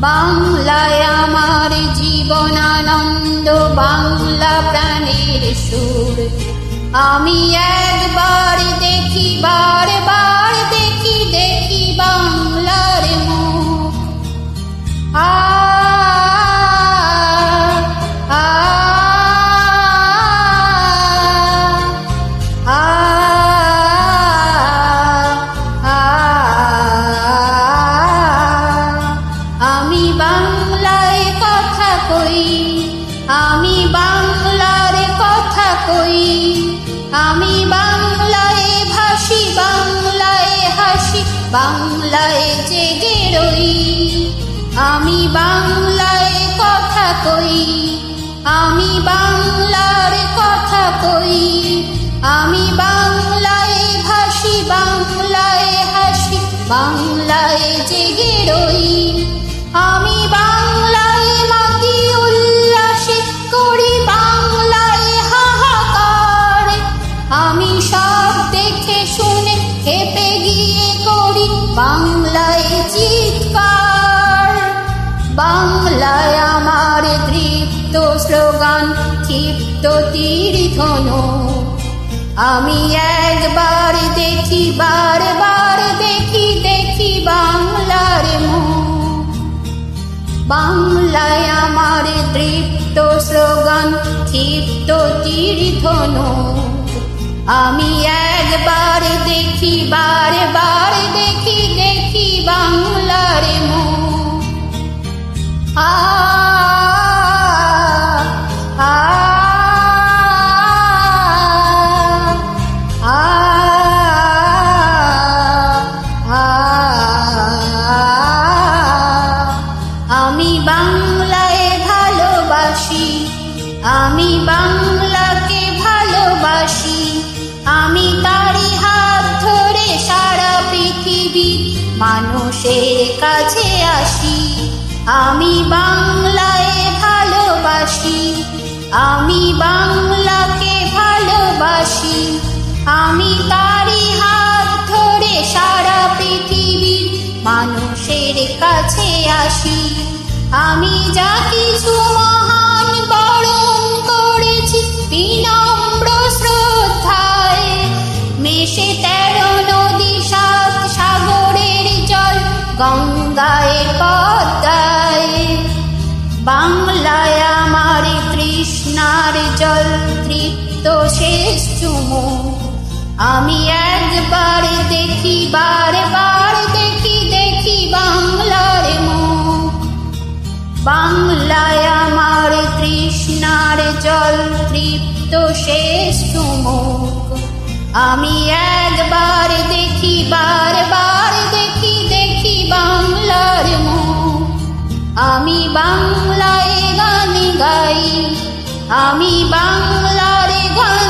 বাংলায় আমার জীবন আনন্দ বাংলা প্রাণের সুর। আমি একবার দেখি বারবার বাংলায় জেগে রই। আমি বাংলায় কথা কই। আমি বাংলার কথা কই। আমি বাংলায় ভাসি, বাংলায় হাসি, বাংলায় জেগে রই। খেপে করি বাংলায় চিৎকার। বাংলায় আমার তৃপ্ত স্লোগান, ক্ষিপ্ত তীর ধনু। আমি একবার দেখি, বারবার দেখি দেখি বাংলার মুখ বাংলায় আমার তৃপ্ত স্লোগান, ক্ষিপ্ত তীর ধনু। আমি একবার দেখি বারবার দেখি দেখি বাংলার মুখ। আ আমি বাংলায় ভালোবাসি আমি ভালোবাসি আমি তারি হাত ধরে সারা পৃথিবী মানুষের কাছে আসি। আমি বাংলায় ভালোবাসি। আমি বাংলাকে ভালোবাসি। আমি তারি হাত ধরে সারা পৃথিবীর মানুষের কাছে আসি। আমি যা কিছু মহান চুমু। আমি একবার দেখি, বারবার দেখি দেখি বাংলার মুখ। বাংলায় আমার তৃষ্ণার জল তৃপ্ত শেষ চুমুক। আমি একবার দেখি, বারবার দেখি দেখি বাংলার মুখ। আমি বাংলায় গান গাই, আমি বাংলার গান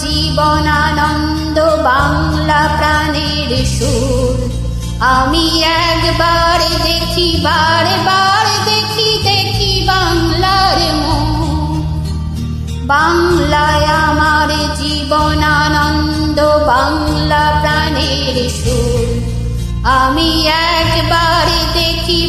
জীবনানন্দ, বাংলা প্রাণের সুর। আমি একবার দেখি বারে বার দেখি দেখি বাংলার বাংলায় আমার জীবনানন্দ, বাংলা প্রাণের সুর। আমি একবার দেখি